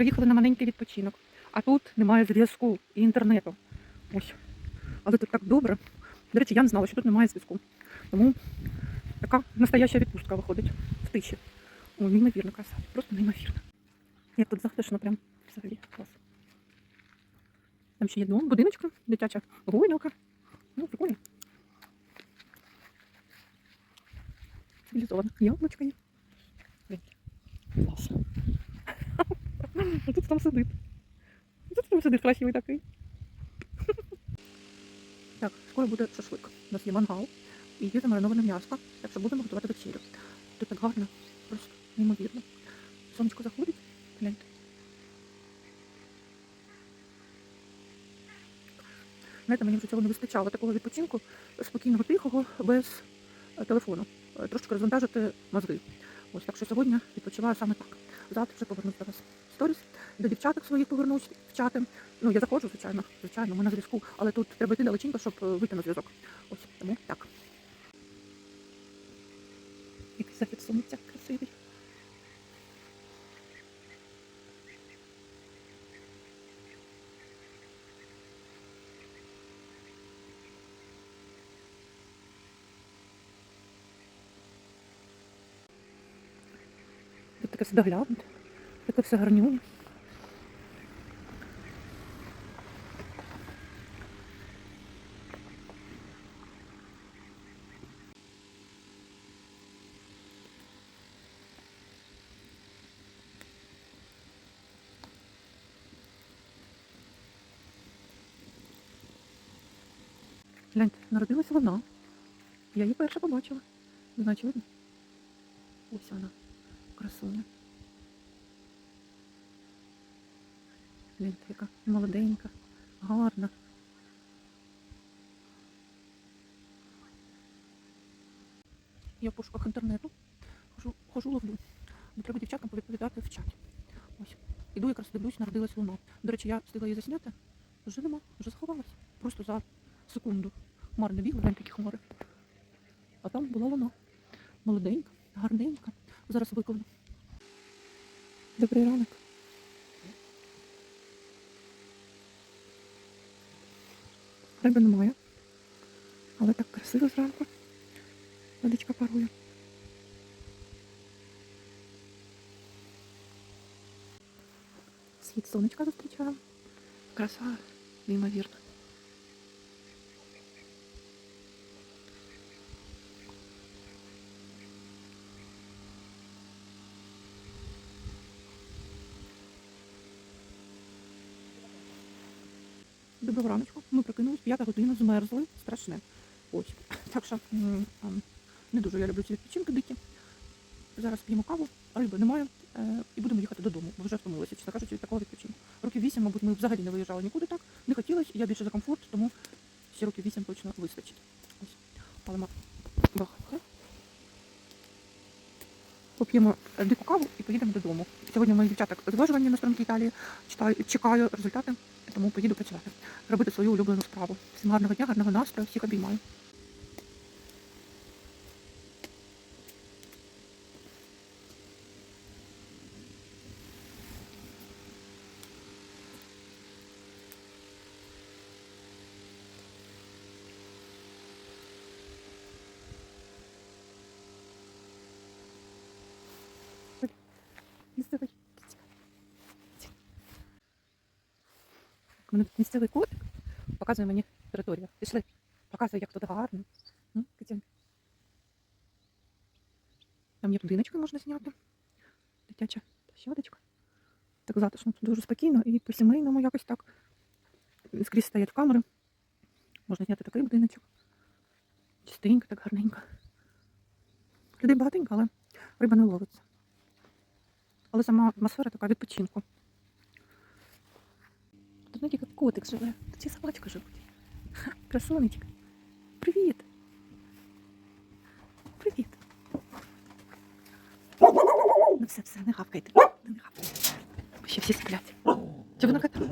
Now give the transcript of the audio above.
приїхали на маленький відпочинок, а тут немає зв'язку і інтернету. Ось. Але тут так добре. До речі, я не знала, що тут немає зв'язку. Тому така настояща відпустка виходить в тиші. Ой, неймовірна краса. Просто неймовірно. Як тут затишно прям взагалі клас. Там ще є дом, будиночка, дитяча гойдалка. Ну, прикольно. Цивілізовано. Яблучко є. Клас. А тут там сидить. Тут там сидить красивий такий. Так, скоро буде шашлик. У нас є мангал і є замариноване м'ясо, так що будемо готувати вечерю. Тут так гарно, просто неймовірно. Сонечко заходить, гляньте. Знаєте, мені вже цього не вистачало такого відпочинку спокійного, тихого, без е, телефону. Е, Трошки розвантажити мозги. Ось так що сьогодні відпочиваю саме так. Завтра вже повернусь до вас сторіс, до дівчаток своїх повернусь в чати. Ну, я заходжу, звичайно, звичайно, ми на зв'язку, але тут треба йти далеченько, щоб е, вийти на зв'язок. Ось тому так. Який захід сонця красивий. Тут таке доглянути, таке все гарнюне. Гляньте, народилася вона. Я її перша побачила. Не знаю. Ось вона, красуня. Гляньте, яка молоденька, гарна. Я в пошуках інтернету. Хожу, хожу ловлю. Бо треба дівчаткам повідповідати в чаті. Ось. Іду якраз дивлюсь, народилась луна. До речі, я встигла її засняти. Вже нема, вже сховалась. Просто за секунду. Хмар не глянь такі хмари. А там була луна. Молоденька, гарненька. Зараз викладу. Добрий ранок. Риби немає. Але так красиво зранку. Водичка парує. Світ сонечка зустрічаємо. Краса неймовірна. Доброго раночку. Ми прокинулись, п'ята година, змерзли, страшне. Ось. Так що не дуже я люблю ці відпочинки дикі. Зараз п'ємо каву, риби немає, е, і будемо їхати додому. Бо вже втомилися, чесно кажучи, від такого відпочинку. Років вісім, мабуть, ми взагалі не виїжджали нікуди так. Не хотілося, я більше за комфорт, тому ще років вісім точно вистачить. Ось. Але і поїдемо додому. Сьогодні мої дівчата зважування на сторінки Італії. Читаю, чекаю результати, тому поїду працювати. Робити свою улюблену справу. Всім гарного дня, гарного настрою, всіх обіймаю. Місцевий мене тут місцевий котик показує мені територію. Пішли, показує, як тут гарно. Там є будиночки можна зняти. Дитяча площадочка. Так затишно, тут дуже спокійно і по-сімейному якось так. Скрізь стоять камери. Можна зняти такий будиночок. Чистенько, так гарненько. Людей багатенько, але риба не ловиться. Але сама атмосфера така відпочинку. Тут знаєте, як котик живе, тут і собачка живуть. Ха, Красунечка. Привіт. Привіт. Ну все, все, не гавкайте. Не гавкайте. Ще всі сплять. Чи вона на